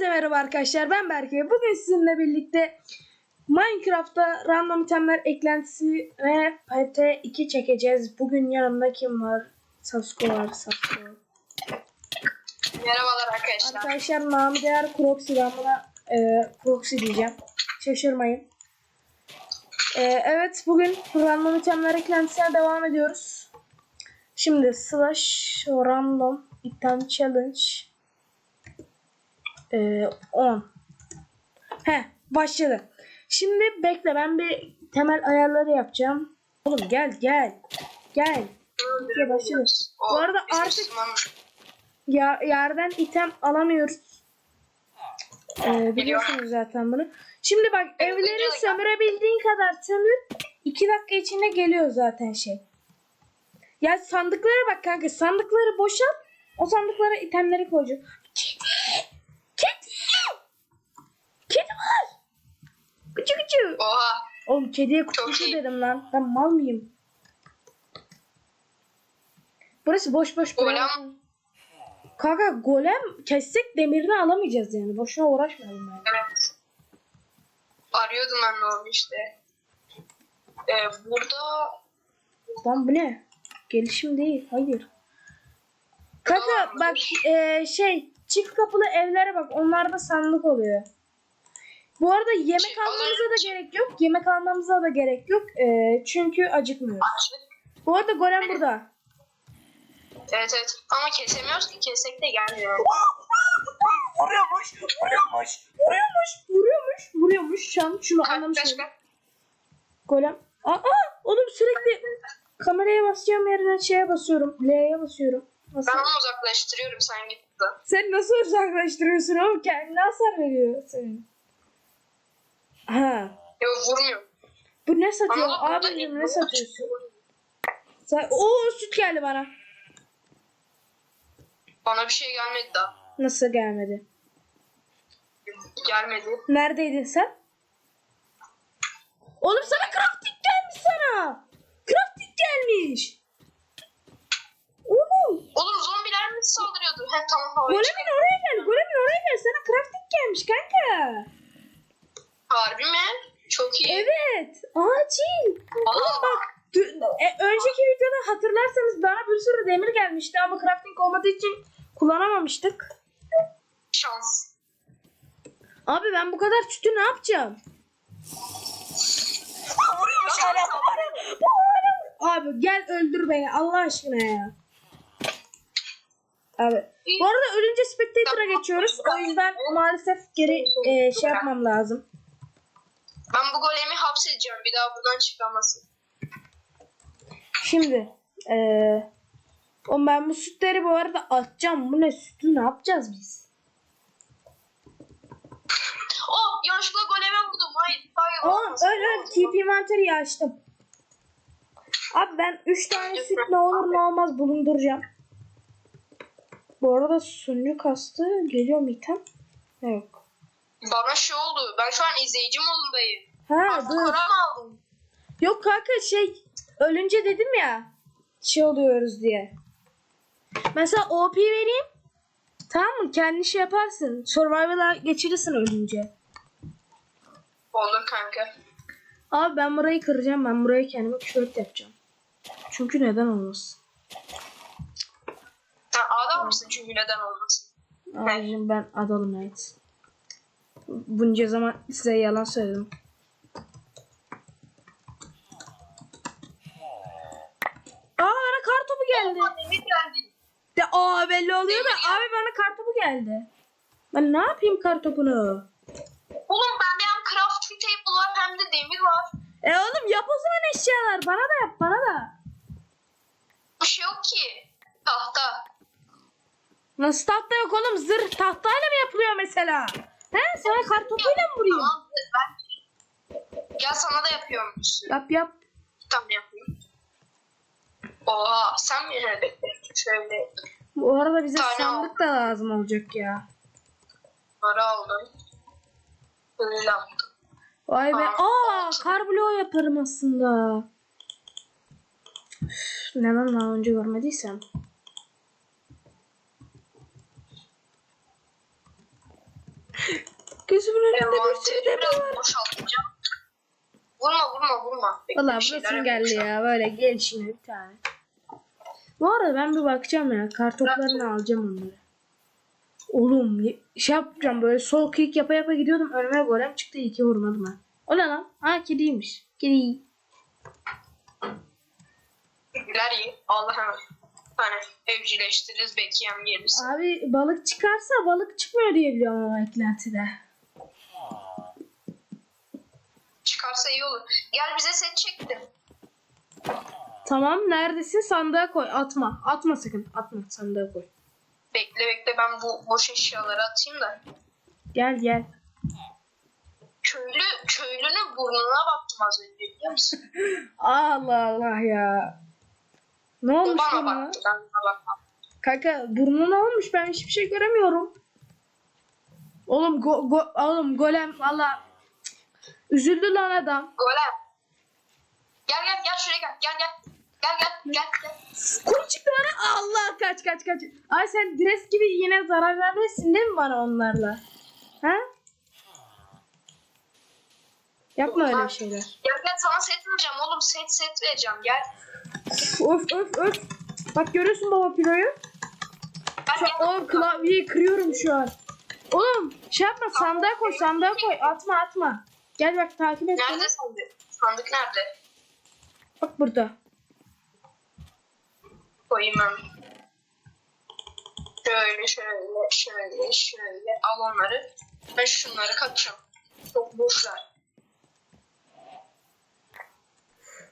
Hepinize merhaba arkadaşlar ben Berke. Bugün sizinle birlikte Minecraft'ta random itemler eklentisi ve PT2 çekeceğiz. Bugün yanımda kim var? Sasko var Sasko. Merhabalar arkadaşlar. Arkadaşlar namı değer Croxy ben buna e, Croxy diyeceğim. Şaşırmayın. E, evet bugün random itemler eklentisine devam ediyoruz. Şimdi slash random item challenge e, 10. He başladı. Şimdi bekle ben bir temel ayarları yapacağım. Oğlum gel gel. Gel. Bekle başladı. Bu arada biz artık ya, yerden item alamıyoruz. Ee, biliyorsunuz zaten bunu. Şimdi bak evleri sömürebildiğin kadar sömür. 2 dakika içinde geliyor zaten şey. Ya sandıklara bak kanka. Sandıkları boşalt. O sandıklara itemleri koyacağım. Kedi. Kedi. Kedi var. Gıcı gıcı. Oha. Oğlum kediye iyi. dedim lan. Ben mal mıyım? Burası boş boş. Golem. Kanka golem kessek demirini alamayacağız yani. Boşuna uğraşmayalım yani. Evet. Arıyordum ben onu işte. Ee, burada Lan bu ne? Gelişim değil. Hayır. Kanka bak e, şey çift kapılı evlere bak. Onlarda sandık oluyor. Bu arada yemek Şey, almamıza da gerek yok. Yemek almamıza da gerek yok. E, çünkü acıkmıyoruz. açlık. Bu arada golem burada. Evet evet. Ama kesemiyoruz ki kessek de gelmiyor. Vuruyormuş, vuruyormuş, vuruyormuş, vuruyormuş, vuruyormuş. Şu an şunu Kaç anlamış kaç oldum. kaç. Golem. Aa, aa, oğlum sürekli kameraya basacağım yerine şeye basıyorum. L'ye basıyorum. Nasıl? Ben onu uzaklaştırıyorum sen git buradan. Sen nasıl uzaklaştırıyorsun oğlum? Kendine hasar veriyor senin. Ha. Yok vurmuyor. Bu ne satıyor? Ama Abicim ne satıyorsun? Sen... Oo süt geldi bana. Bana bir şey gelmedi daha. Nasıl gelmedi? Gelmedi. Neredeydin sen? Oğlum sana crafting gelmiş sana. Crafting gelmiş. Oğlum. Oğlum zombiler mi saldırıyordu? He tamam Golemin oraya gel. Golemin oraya gel. Sana crafting gelmiş kanka. Harbi mi? Çok iyi. Evet. Acil. Aa, Bak dü- e, önceki videoda hatırlarsanız bana bir sürü demir gelmişti ama crafting olmadığı için kullanamamıştık. şans. Abi ben bu kadar sütü ne yapacağım? Vuruyormuş hala- Abi gel öldür beni Allah aşkına ya. Abi. Bu arada ölünce spectator'a geçiyoruz. O yüzden maalesef geri e, şey yapmam lazım. Ben bu golemi hapsedeceğim. Bir daha buradan çıkamasın. Şimdi eee oğlum ben bu sütleri bu arada atacağım. Bu ne sütü ne yapacağız biz? Oh yanlışlıkla goleme vurdum. Hayır. Hayır. Oğlum olmaz. öl öl TP açtım. Abi ben 3 tane süt ne olur ne olmaz bulunduracağım. Bu arada sunucu kastı geliyor mu item? Yok. Bana şey oldu. Ben şu an izleyici modundayım. Ha Artık dur. Koran aldım. Yok kanka şey ölünce dedim ya şey oluyoruz diye. Mesela OP vereyim. Tamam mı? Kendi şey yaparsın. Survival'a geçirirsin ölünce. Olur kanka. Abi ben burayı kıracağım. Ben burayı kendime küvet yapacağım. Çünkü neden olmasın? Sen adam mısın çünkü neden olmasın? Abicim ben adalım evet. Bunca zaman size yalan söyledim. Aa bana kar topu geldi. Aa, demir geldi. De aa belli oluyor da abi bana kar topu geldi. Ben ne yapayım kar topunu? Oğlum bende hem crafting table var hem de demir var. E oğlum yap o zaman eşyalar. Bana da yap bana da. Bir şey yok ki. Tahta. Nasıl tahta yok oğlum? Zırh tahtayla mı yapılıyor mesela? He sana kar topuyla mı vurayım? Tamam. Ben... Gel sana da yapıyorum bir sürü. Yap yap. Tamam yapayım. Oha sen mi bekle? Şöyle Bu arada bize Tane sandık da lazım olacak ya. para aldım. Böyle yaptım. Vay be. Aa, Aa kar bloğu yaparım aslında. Üf, neden daha önce görmediysem. Gözümün önünde bir biraz var. boşaltacağım. Vurma vurma vurma. Bekle, Valla burası geldi ya. Böyle gelişine bir tane. Bu arada ben bir bakacağım ya. Kartoplarını alacağım onları. Oğlum şey yapacağım böyle sol klik yapa yapa gidiyordum. Önüme golem çıktı. iyi ki vurmadım ha. O ne lan? Ha kediymiş. Kedi. Kediler iyi. Allah'ım. Hani evcilleştiririz belki yem gelirse. Abi balık çıkarsa balık çıkmıyor diye biliyorum ama eklentide. Çıkarsa iyi olur. Gel bize set çektim. Tamam neredesin? Sandığa koy. Atma. Atma sakın. Atma. Sandığa koy. Bekle bekle ben bu boş eşyaları atayım da. Gel gel. Köylü, köylünün burnuna baktım az önce biliyor musun? Allah Allah ya. Ne olmuş bana bana? baktı ben ona bakmam. Kanka burnuna olmuş ben hiçbir şey göremiyorum. Oğlum go, go, oğlum golem valla Cık. üzüldü lan adam. Golem. Gel gel gel şuraya gel gel gel. Gel gel gel gel. Kum çıktı bana. Allah kaç kaç kaç. Ay sen Dres gibi yine zarar vermesin değil mi bana onlarla? Ha? Yapma öyle şeyler. Gel gel sana set vereceğim oğlum set set vereceğim gel. Öf öf öf. Bak görüyorsun baba piloyu. Gel Şu gel. o klavyeyi kırıyorum şu an. Oğlum şey yapma sandığa koy sandığa koy. Atma atma. Gel bak takip et. Nerede sandık? Sandık nerede? Bak burada. Koyayım ben. Şöyle şöyle şöyle şöyle al onları. Ben şunları katacağım. Çok boşlar.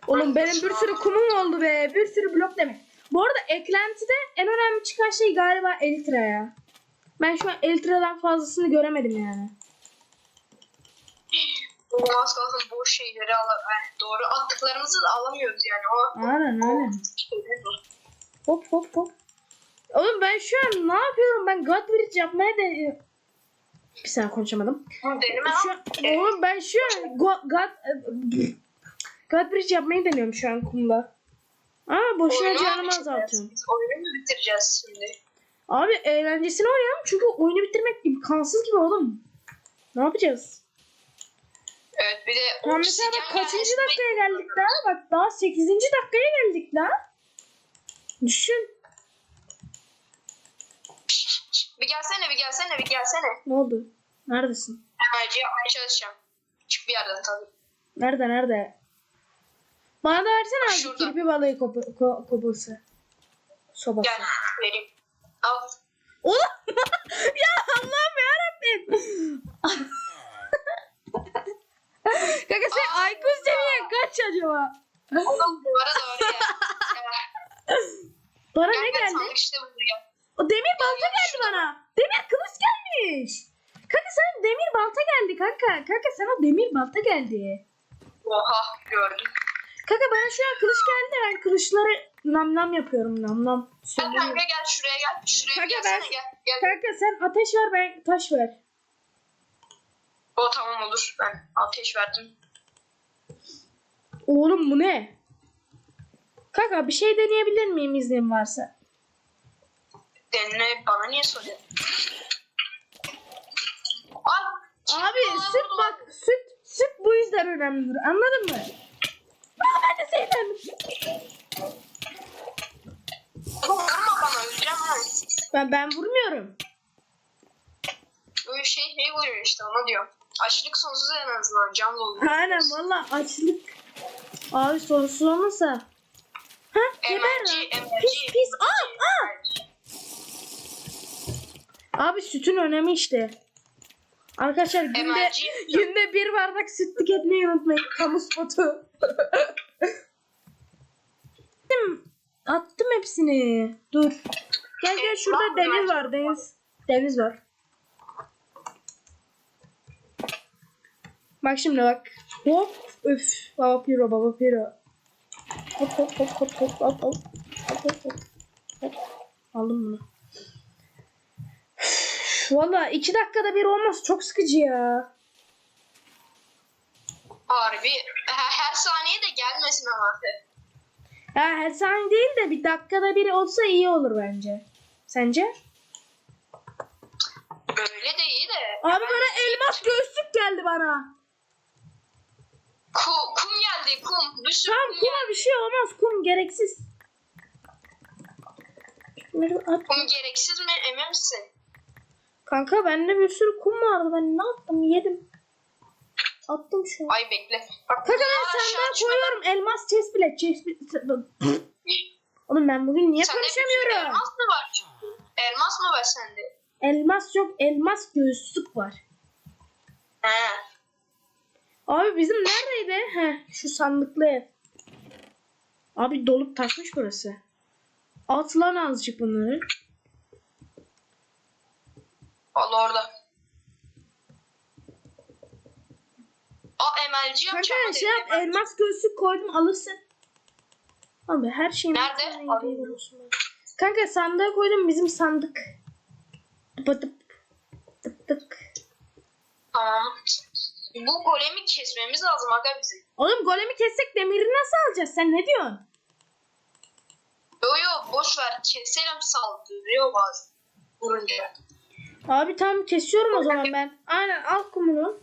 Oğlum benim bir sürü kumum oldu be. Bir sürü blok demek. Bu arada eklentide en önemli çıkan şey galiba Elitra ya. Ben şu an Elitra'dan fazlasını göremedim yani. Olmaz kalsın boş şeyleri al yani doğru attıklarımızı da alamıyoruz yani. O Aynen aynen. Hop hop hop. Oğlum ben şu an ne yapıyorum? Ben God Bridge yapmaya deniyorum. Bir saniye konuşamadım. Deneme Şu an, oğlum ben şu an God, God, God Bridge yapmayı deniyorum şu an kumda. Ama boşuna Oyunu canımı azaltıyorum. Biz Oyunu mu bitireceğiz şimdi? Abi eğlencesini oynayalım çünkü oyunu bitirmek imkansız gibi oğlum. Ne yapacağız? Evet bir de Ya mesela bak kaçıncı dakikaya geldik daha? Bak daha 8. dakikaya geldik daha. Düşün. Bir gelsene bir gelsene bir gelsene. Ne oldu? Neredesin? Enerji yapmaya çalışacağım. Çık bir yerden tabii. Nerede nerede? Bana da versene abi Şurada. kirpi balığı kopu, ko, kopusu. Sobası. Gel vereyim. Al. Oğlum ya Allah'ım yarabbim. Kanka sen Aa. IQ seviyen kaç acaba? Oğlum duvara doğru. Gel, Bana ne gel, geldi? sandık işte. O demir balta gel, geldi şurada. bana. Demir kılıç gelmiş. Kanka sana demir balta geldi kanka. Kanka sana demir balta geldi. Oha gördüm. Kanka bana şu an kılıç geldi de ben kılıçları nam nam yapıyorum nam nam. Gel kanka gel şuraya gel. Şuraya Kanka, gelsene ben- gel. Gel. Kanka sen ateş ver ben taş ver. O tamam olur. Ben ateş verdim. Oğlum bu ne? Kanka bir şey deneyebilir miyim iznin varsa? Denine bana niye soruyorsun? Al. Abi süt bak süt süt bu yüzden önemlidir anladın mı? Aa, ben de sevdim. Vurma bana öleceğim ha. Ben ben vurmuyorum. Böyle şey şey vuruyor işte ona diyorum. Açlık sonsuz en azından canlı oluyor. Aynen valla açlık. Abi sonsuz olmasa. Ha geber Emerci, lan. emerci. Pis pis. Aa, aa. Abi sütün önemi işte. Arkadaşlar günde günde bir bardak süt tüketmeyi unutmayın. Kamu spotu. attım, attım hepsini. Dur. Gel gel şurada Var mı deniz var deniz. Deniz var. Bak şimdi bak. Hop. Üf. Baba piro baba piro. Hop hop hop hop hop hop. Hop hop hop. Hop. Aldım bunu. Valla iki dakikada bir olmaz. Çok sıkıcı ya. Harbi. Her, her saniye de gelmesin ama. Ya her saniye değil de bir dakikada bir olsa iyi olur bence. Sence? Böyle de iyi de Abi bana elmas göğüslük geldi bana. Ku- kum geldi kum. Bir sürü Tamam kum kuma bir şey olmaz. Kum gereksiz. Şunları at. Kum gereksiz mi emin misin? Kanka bende bir sürü kum vardı. Ben ne yaptım? Yedim. Attım şu an. Ay bekle. Bak, Kanka ben çıkmadan- koyuyorum. Elmas chest bile. Chest bile. Oğlum ben bugün niye Sende konuşamıyorum? Elmas mı var? Elmas mı var sende? Elmas yok. Elmas göğüslük var. He. Abi bizim neredeydi? Heh, şu sandıklı ev. Abi dolup taşmış burası. At lan azıcık bunları. Valla orada. Aa emelci yapacağım. Kanka şey yap elmas göğüslük koydum alırsın. Abi her şeyin Nerede? olsun. Kanka sandığa koydum bizim sandık. Tıp tıp. Tıp tık. Tamam. Bu golemi kesmemiz lazım aga bizim. Oğlum golemi kessek demiri nasıl alacağız? Sen ne diyorsun? Yo yo boş ver. Keselim saldırıyor bazen. Vurunca. Abi tamam kesiyorum o zaman ben. Aynen al kumunu.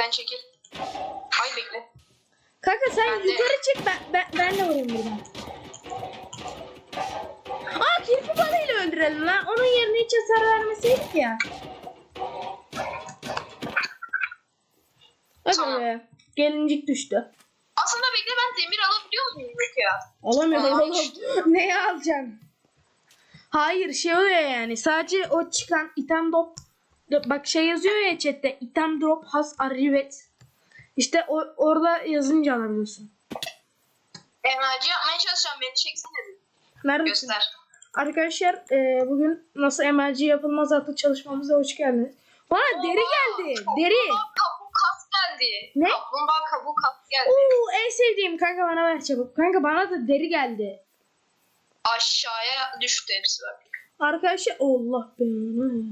Sen çekil. Ay bekle. Kanka sen Ben de- yukarı çık ben, ben, ben de vurayım buradan. Aa kirpi balığıyla öldürelim lan. Onun yerine hiç hasar vermeseydik ya. Hadi Tamam. be. Gelincik düştü. Aslında bekle ben demir alabiliyor muyum Yok ya? Alamıyorum. Neyi alacaksın? Hayır şey oluyor yani. Sadece o çıkan item drop. Bak şey yazıyor ya chatte. Item drop has arrivet. İşte o, orada yazınca alabiliyorsun. Emelci yapmaya çalışacağım. Beni çeksene bir. Neredesin? Göster. Arkadaşlar e, bugün nasıl MLG yapılmaz adlı çalışmamıza hoş geldiniz. Bana deri geldi. Deri. Kabuğu kas geldi. Ne? Kaplumbağa kabuğu kas geldi. Oo en sevdiğim kanka bana ver çabuk. Kanka bana da deri geldi. Aşağıya düştü hepsi bak. Arkadaşlar Allah belanı.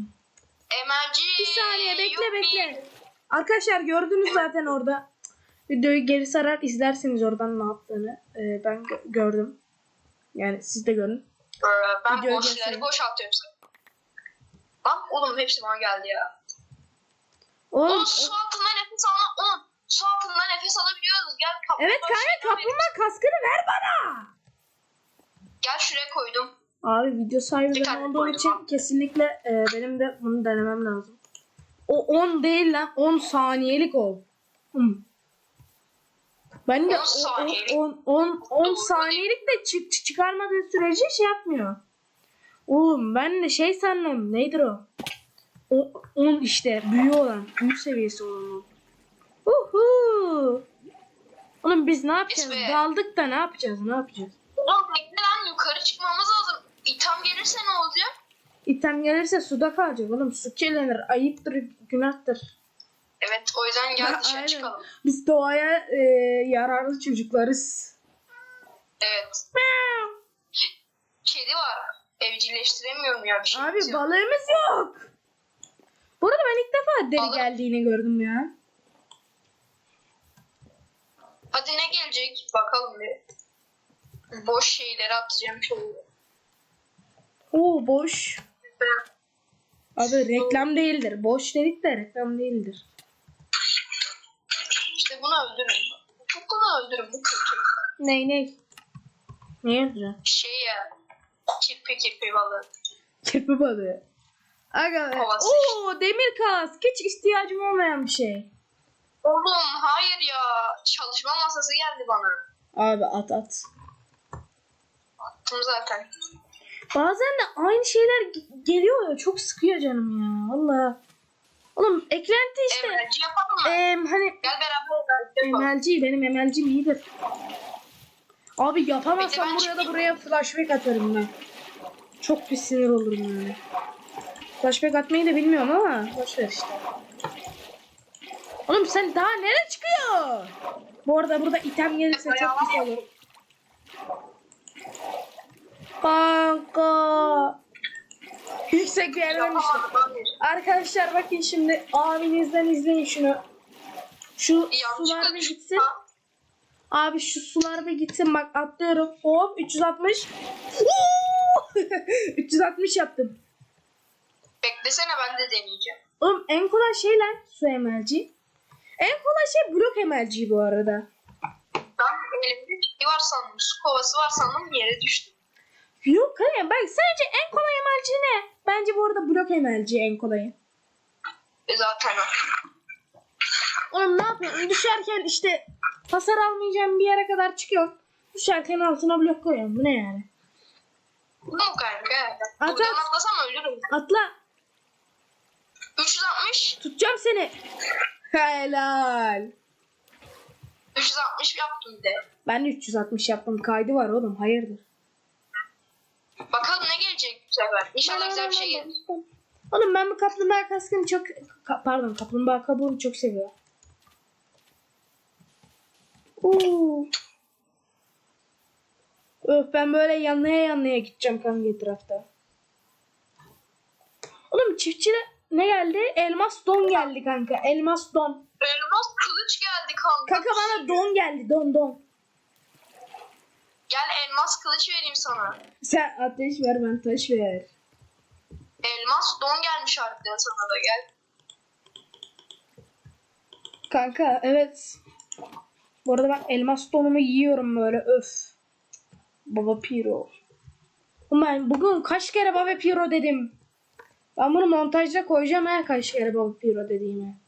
Emelci. Bir saniye bekle yuppi. bekle. Arkadaşlar gördünüz zaten orada. Videoyu geri sarar izlersiniz oradan ne yaptığını. E, ben gö- gördüm. Yani siz de görün. Ee, Ben Videoyu boşları boşaltıyorum sana. Lan oğlum hepsi bana geldi ya. Oğlum, Oğlum su altında nefes alma. Oğlum su altında nefes alabiliyoruz. Gel kaplumbağa evet kanka şeyini verin. kaplumbağa kaskını ver bana. Gel şuraya koydum. Abi video sahibi olduğum için abi. kesinlikle e, benim de bunu denemem lazım. O 10 değil lan 10 saniyelik o. Hmm. Ben de 10 saniyelik. 10 10 10 Doğru saniyelik de çık çık- çıkarmadığı sürece şey yapmıyor. Oğlum ben de şey sandım nedir o? O 10 işte büyü olan, büyü seviyesi olan o. Uhu. Oğlum biz ne yapacağız? Daldık da ne yapacağız? Ne yapacağız? Yukarı çıkmamız lazım. İtham gelirse ne olacak? İtem gelirse suda kalacak oğlum. Su kirlenir. Ayıptır, günahtır. Evet o yüzden gel dışarı aynen. çıkalım. Biz doğaya e, yararlı çocuklarız. Evet. Kedi var. Evcilleştiremiyorum ya bir şey. Abi yok. balığımız yok. Bu arada ben ilk defa deri Balık- geldiğini gördüm ya. Hadi ne gelecek bakalım bir. Boş şeyleri atacağım şöyle. Oo boş. Abi reklam değildir. Boş dedik de reklam değildir. İşte bunu öldürün. Bunu öldürün bu kötü. Ney ney? Ne yazacağım? Şey ya. Kirpi kirpi balığı. Kirpi balığı. Aga. Kovası Oo demir kask. Hiç ihtiyacım olmayan bir şey. Oğlum hayır ya. Çalışma masası geldi bana. Abi at at. Attım zaten. Bazen de aynı şeyler ge- geliyor ya çok sıkıyor canım ya. Valla. Oğlum eklenti işte. Emelci yapalım mı? Em, hani Gel beraber yapalım. MLG benim MLG'm iyidir. Abi yapamazsam buraya da buraya flashback atarım ben. Çok bir sinir olurum yani. Flashback atmayı da bilmiyorum ama boşver işte. Oğlum sen daha nereye çıkıyor? Bu arada burada item gelirse çok güzel olur. Kanka. Yüksek bir yerden düştüm. Arkadaşlar bakın şimdi abinizden izleyin şunu. Şu sular bir gitsin. Abi şu sular bir gitsin bak atlıyorum. Hop 360. Oo! 360 yaptım. Beklesene ben de deneyeceğim. Oğlum en kolay şey lan su emelci. En kolay şey blok emelci bu arada. Ben elimde şey var sandım. Su kovası var sandım yere düştüm. Yok hayır bak sence en kolay emelci ne? Bence bu arada blok emelci en kolayı. E zaten o. Oğlum ne yapıyorsun? Düşerken işte hasar almayacağım bir yere kadar çıkıyor. Düşerken altına blok koyuyorum. Bu ne yani? Mu kanka? At, Buradan at. atlasam ölürüm. Atla. 360. Tutacağım seni. Helal. 360 yaptım de. Ben de 360 yaptım. Kaydı var oğlum. Hayırdır? Bakalım ne gelecek bu sefer. İnşallah güzel bir şey gelir. Oğlum ben bu kaplumbağa kaskını çok... Ka- pardon kaplumbağa kabuğunu çok seviyorum. Oo. Öf ben böyle yanlaya yanlaya gideceğim kanka etrafta. Oğlum çiftçide ne geldi? Elmas don geldi kanka. Elmas don. Elmas kılıç geldi kanka. Kanka bana don geldi. Don don. Gel elmas kılıç vereyim sana. Sen ateş ver ben taş ver. Elmas don gelmiş harbiden sana da gel. Kanka evet. Bu arada ben elmas donumu yiyorum böyle öf. Baba Piro. Ben bugün kaç kere Baba Piro dedim. Ben bunu montajda koyacağım ha kaç kere Baba Piro dediğimi.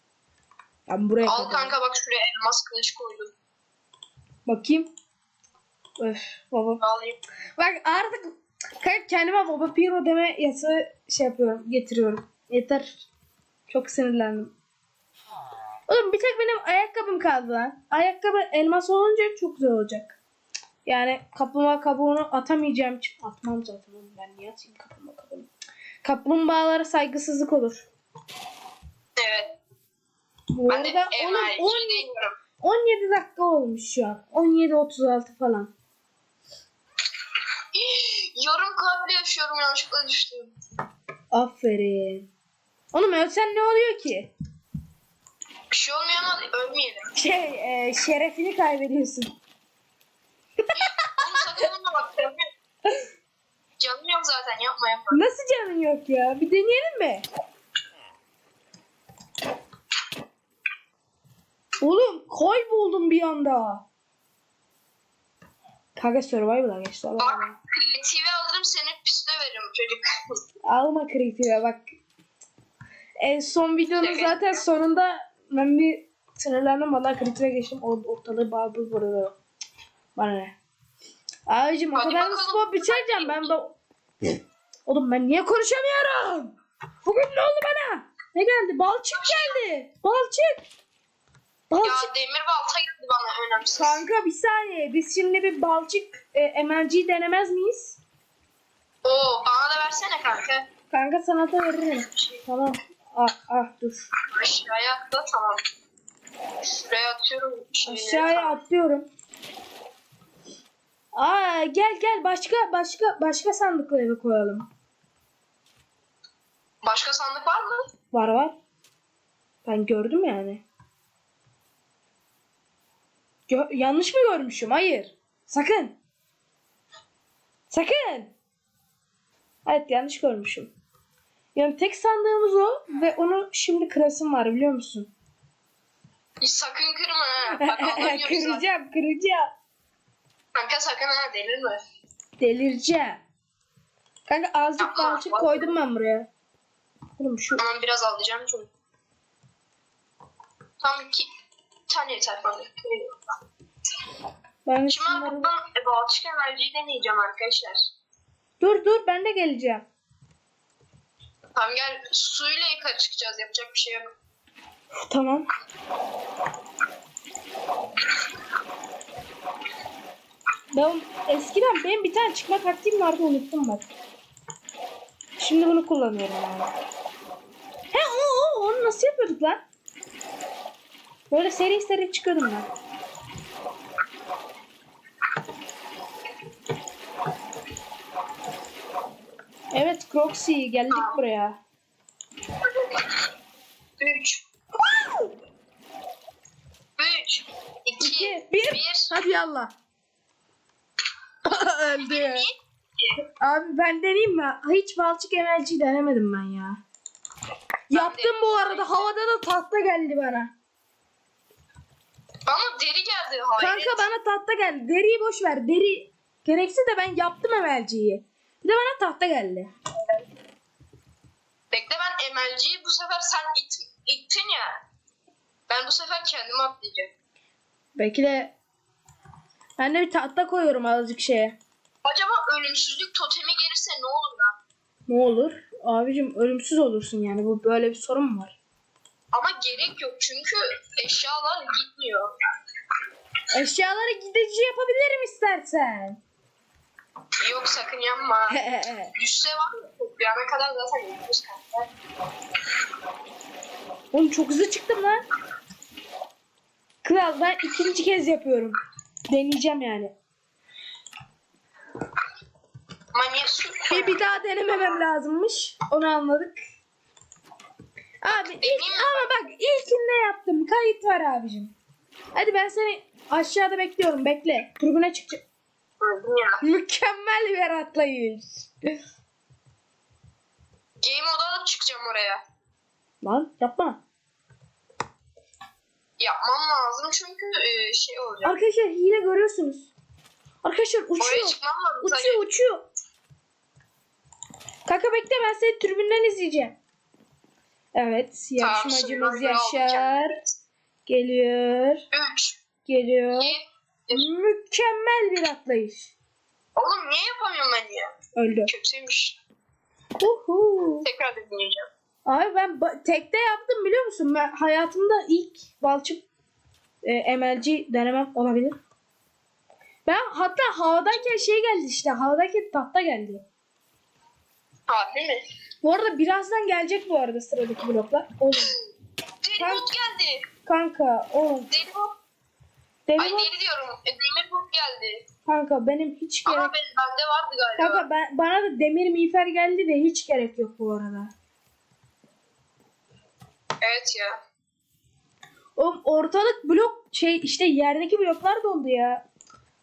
Ben buraya Al kadar. kanka bak şuraya elmas kılıç koydum. Bakayım. Öf baba. Alayım. Bak artık kendime Baba Piro deme yası şey yapıyorum getiriyorum. Yeter. Çok sinirlendim. Oğlum bir tek benim ayakkabım kaldı lan. Ayakkabı elmas olunca çok güzel olacak. Yani kaplumbağa kabuğunu atamayacağım için atmam zaten oğlum. Ben niye atayım kaplumbağa kabuğunu? Kaplumbağalara saygısızlık olur. Evet. Bu Ben de arada oğlum emerci 10 deniyorum. 17 dakika olmuş şu an. 17.36 falan. Yarım kalple yaşıyorum yanlışlıkla düştüm. Aferin. Oğlum ölsen ne oluyor ki? Bir şey olmuyor ama ölmeyelim. Şey, e, şerefini kaybediyorsun. Bak. Canım yok zaten yapma yapma. Nasıl canın yok ya? Bir deneyelim mi? Oğlum kayboldum bir anda. Kanka survival'a geçti. Bak kreatifi alırım seni piste veririm çocuk. Alma kritiğe bak. En son videonun Evet. zaten sonunda ben bir sinirlendim. Valla kritiğe geçtim. O, ortalığı bağlı burada. Bana ne? Abicim o kadar spor bitireceğim ben de. Oğlum ben niye konuşamıyorum? Bugün ne oldu bana? Ne geldi? Balçık geldi. Balçık. Ya demir balta geldi bana önemsiz. Kanka bir saniye. Biz şimdi bir balçık e, MLG'yi denemez miyiz? Oo bana da versene kanka. Kanka sana da veririm. Tamam. Ah ah dur. Aşağıya atla tamam. Şuraya atıyorum. şeyleri. Aşağıya atlıyorum. Aa gel gel başka başka başka sandıkları koyalım. Başka sandık var mı? Var var. Ben gördüm yani. Gö- yanlış mı görmüşüm? Hayır. Sakın. Sakın. Evet yanlış görmüşüm. Yani tek sandığımız o ve onu şimdi kırasım var biliyor musun? Sakın kırma ha. Bak anlamıyorum zaten. kıracağım kıracağım. Kanka sakın ha delirme. Delireceğim. Kanka azıcık balçık koydum ben buraya. Oğlum şu Tamam biraz alacağım çünkü. Tam iki tane yeter bana. ben Şimdi ben şunları... buradan e, balçık enerjiyi deneyeceğim arkadaşlar. Dur dur ben de geleceğim. Tamam gel suyla yukarı çıkacağız yapacak bir şey yok. Tamam. Ben eskiden benim bir tane çıkma taktiğim vardı unuttum bak. Şimdi bunu kullanıyorum yani. He o, o onu nasıl yapıyorduk lan? Böyle seri seri çıkıyordum ben. Evet Croxy geldik buraya. 3 3 2 İki, bir. 1 Hadi yallah. Öldü. Abi ben deneyeyim mi? Hiç balçık enerji denemedim ben ya. Yaptım bu arada. Havada da tahta geldi bana. Bana deri geldi hayret. Kanka bana tahta geldi. Deriyi boş ver. Deri gereksiz de ben yaptım emelciyi. Bir de bana tahta geldi. Bekle ben emelciyi bu sefer sen it, ittin ya. Ben bu sefer kendimi atlayacağım. Belki de ben de bir tahta koyuyorum azıcık şeye. Acaba ölümsüzlük totemi gelirse ne olur lan? Ne olur? Abicim ölümsüz olursun yani. Bu böyle bir sorun mu var? Ama gerek yok çünkü eşyalar gitmiyor. Eşyaları gidici yapabilirim istersen. Yok sakın yanma. Düşse var mı? Toplayana kadar zaten yapıyoruz kanka. Oğlum çok hızlı çıktım lan. Kral ben ikinci kez yapıyorum. Deneyeceğim yani. Ama niye su Bir, bir daha denememem lazımmış. Onu anladık. Abi ilk, ama bak ilkinde yaptım. Kayıt var abicim. Hadi ben seni aşağıda bekliyorum. Bekle. Tribüne ya. Mükemmel bir atlayış. Game alıp çıkacağım oraya. Lan yapma. Yapmam lazım çünkü e, şey olacak. Arkadaşlar hile görüyorsunuz. Arkadaşlar Oraya uçuyor. çıkmam lazım. Uçuyor uçuyor. Kanka bekle ben seni tribünden izleyeceğim. Evet Tamam, yarışmacımız ben Yaşar. Geliyor. 3, Geliyor. 2, Mükemmel bir atlayış. Oğlum niye yapamıyorum ben ya? Öldü. Kötüymüş. Uhu. Tekrar deneyeceğim. Abi ben tekte yaptım biliyor musun? Ben hayatımda ilk balçık e, MLG denemem olabilir. Ben hatta havadayken şey geldi işte. Havadayken tahta geldi. Harbi mi? Bu arada birazdan gelecek bu arada sıradaki bloklar. Oğlum Deri Ben- bot geldi. kanka oğlum. Deri bot. Demir Ay deri diyorum. E, demir bot geldi. kanka benim hiç gerek Ama ben, bende vardı galiba. Kanka ben, bana da demir miğfer geldi de hiç gerek yok bu arada. Evet ya. Oğlum ortalık blok şey işte yerdeki bloklar doldu ya.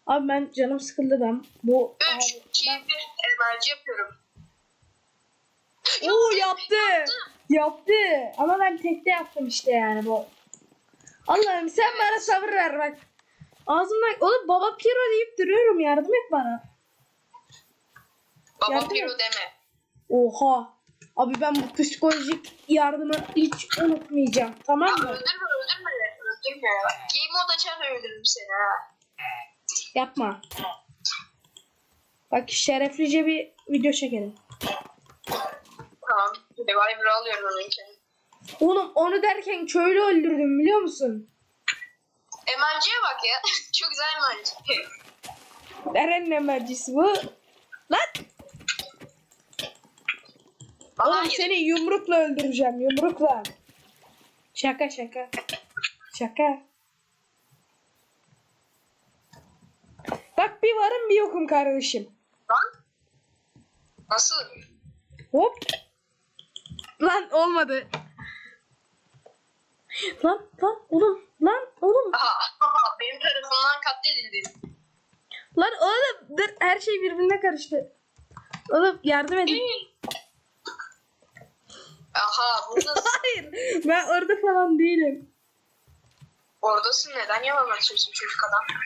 Abi ben canım sıkıldı ben. Bu 3, 2, 1. Emelci yapıyorum. Oo yaptı. Yaptı. Ama ben tekte yaptım işte yani bu. Allah'ım sen bana sabır ver bak. Ağzımdan oğlum baba piro deyip duruyorum yardım et bana. Baba Yardım piro et. deme. Oha. Abi ben bu psikolojik yardımı hiç unutmayacağım. Tamam mı? öldürme öldürme. Öldürme. Game mode açar öldürürüm seni ha. Yapma. Bak şereflice bir video çekelim. Tamam. Reviver alıyorum onun için. Oğlum onu derken köylü öldürdüm biliyor musun? Emelciye bak ya. Çok güzel emelci. Eren emercisi bu. Lan oğlum hayır. seni yumrukla öldüreceğim yumrukla. Şaka şaka. Şaka. Bak bir varım bir yokum kardeşim. Lan. Nasıl? Hop. Lan olmadı. Lan lan oğlum lan oğlum. Aha, aha benim tarafımdan katledildi. Lan oğlum dur her şey birbirine karıştı. Oğlum yardım edin. Aha burada Hayır ben orada falan değilim. oradasın neden yalan atıyorsun çocuk adam?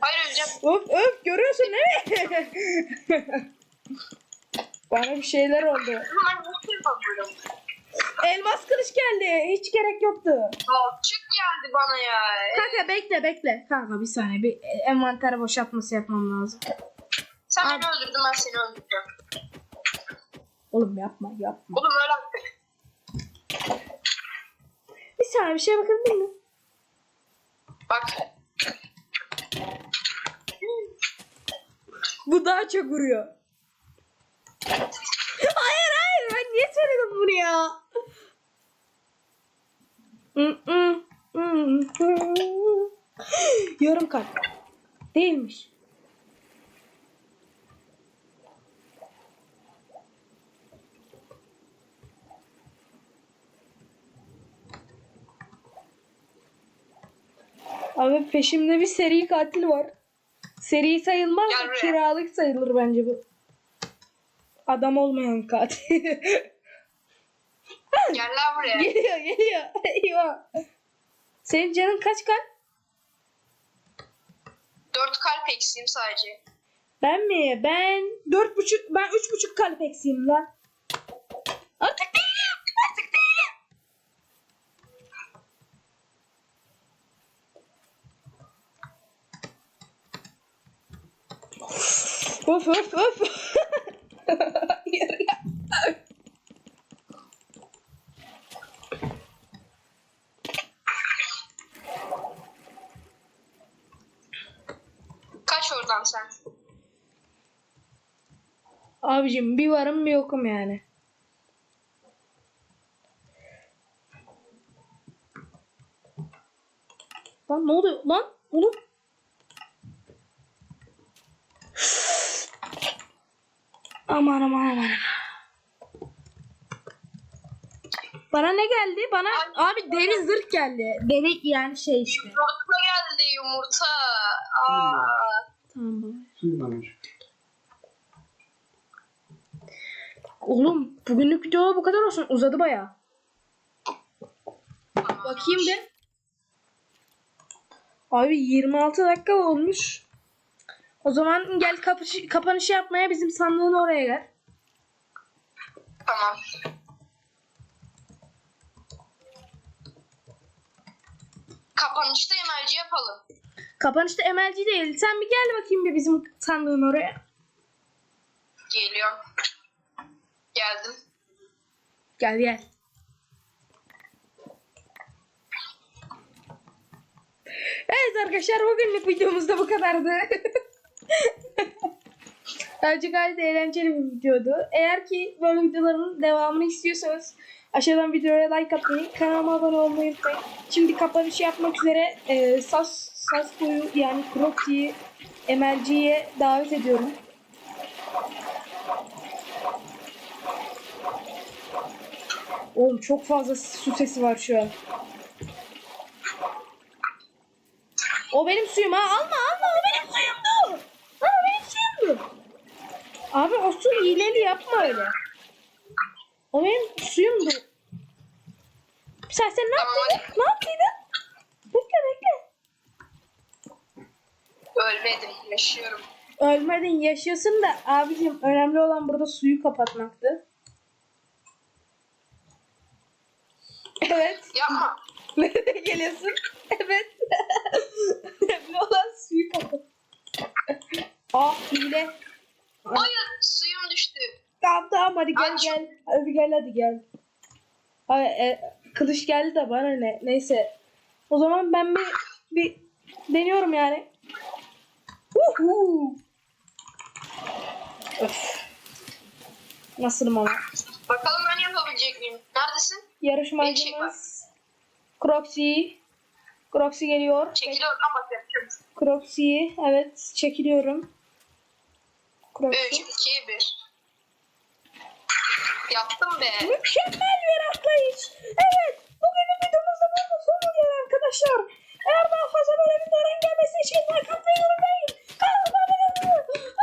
Hayır öleceğim. Öf öf görüyorsun değil mi? Bana bir şeyler oldu. Elmas kılıç geldi. Hiç gerek yoktu. Balçık geldi bana ya. Kanka bekle bekle. Kanka bir saniye bir envanter boşaltması yapmam lazım. Sen Abi. beni öldürdün ben seni öldüreceğim. Oğlum yapma yapma. Oğlum öyle. Bir saniye bir şeye bakabilir miyim? Bak. Bu daha çok vuruyor. Hayır hayır ben niye söyledim bunu ya? Yarım kalp. Değilmiş. Abi peşimde bir seri katil var. Seri sayılmaz da kiralık sayılır bence bu. Adam olmayan katil. Gel lan buraya. Geliyor geliyor. Eyvah. Senin canın kaç kalp? Dört kalp eksiğim sadece. Ben mi? Ben dört buçuk, ben üç buçuk kalp eksiğim lan. Artık değilim. Artık değilim. Of of of. Hayır ya. Kaç oradan sen? Abicim bir varım bir yokum yani. Lan ne oluyor lan? Oğlum. Aman aman aman. Bana ne geldi? Bana abi deri zırh geldi. Deri yani şey işte. Yumurta geldi yumurta. Aa. Tamam baba. Oğlum bugünlük video bu kadar olsun. Uzadı baya. Bakayım bir. Abi 26 dakika olmuş. O zaman gel kapış, kapanışı yapmaya bizim sandığın oraya gel. Tamam. Kapanışta emerci yapalım. Kapanışta MLG değil. Sen bir gel bakayım bir bizim sandığın oraya. Geliyorum. Geldim. Gel gel. Evet arkadaşlar bugünlük videomuz da bu kadardı. Bence gayet eğlenceli bir videodu. Eğer ki böyle videoların devamını istiyorsanız aşağıdan videoya like atmayı, kanalıma abone olmayı unutmayın. Şimdi kapanışı yapmak üzere e, Sas, Sasko'yu yani Crock'yi, MLG'ye davet ediyorum. Oğlum çok fazla su sesi var şu an. O benim suyum ha. Alma alma o benim suyumdu. Ha o benim suyumdu. Abi o su hileli yapma öyle. O benim suyumdu. Sen sen ne yaptıydın? Ne yaptıydın? Bekle bekle. Ölmedim. Yaşıyorum. Ölmedin yaşıyorsun da abicim önemli olan burada suyu kapatmaktı. Evet. Yapma. Nereye geliyorsun? Evet. önemli olan suyu kapat. Aa hile. Hayır suyum düştü. Tamam tamam hadi gel Aç. gel. Hadi gel hadi gel. Ay, e, kılıç geldi de bana ne. Neyse. O zaman ben bir bir deniyorum yani. Uhu. Öf. Nasılım ama? Bakalım ben yapabilecek miyim? Neredesin? Yarışmacımız Croxy. Croxy geliyor. Çekiliyorum ama yapıyoruz. Croxy evet çekiliyorum. Croxy. 3, 2, 1. Yaptım be. Mükemmel bir atlayış. Evet bugün videomuzda burada sonu gelen arkadaşlar. Eğer daha fazla böyle videoların gelmesi için like atmayı unutmayın. Kanalıma abone olmayı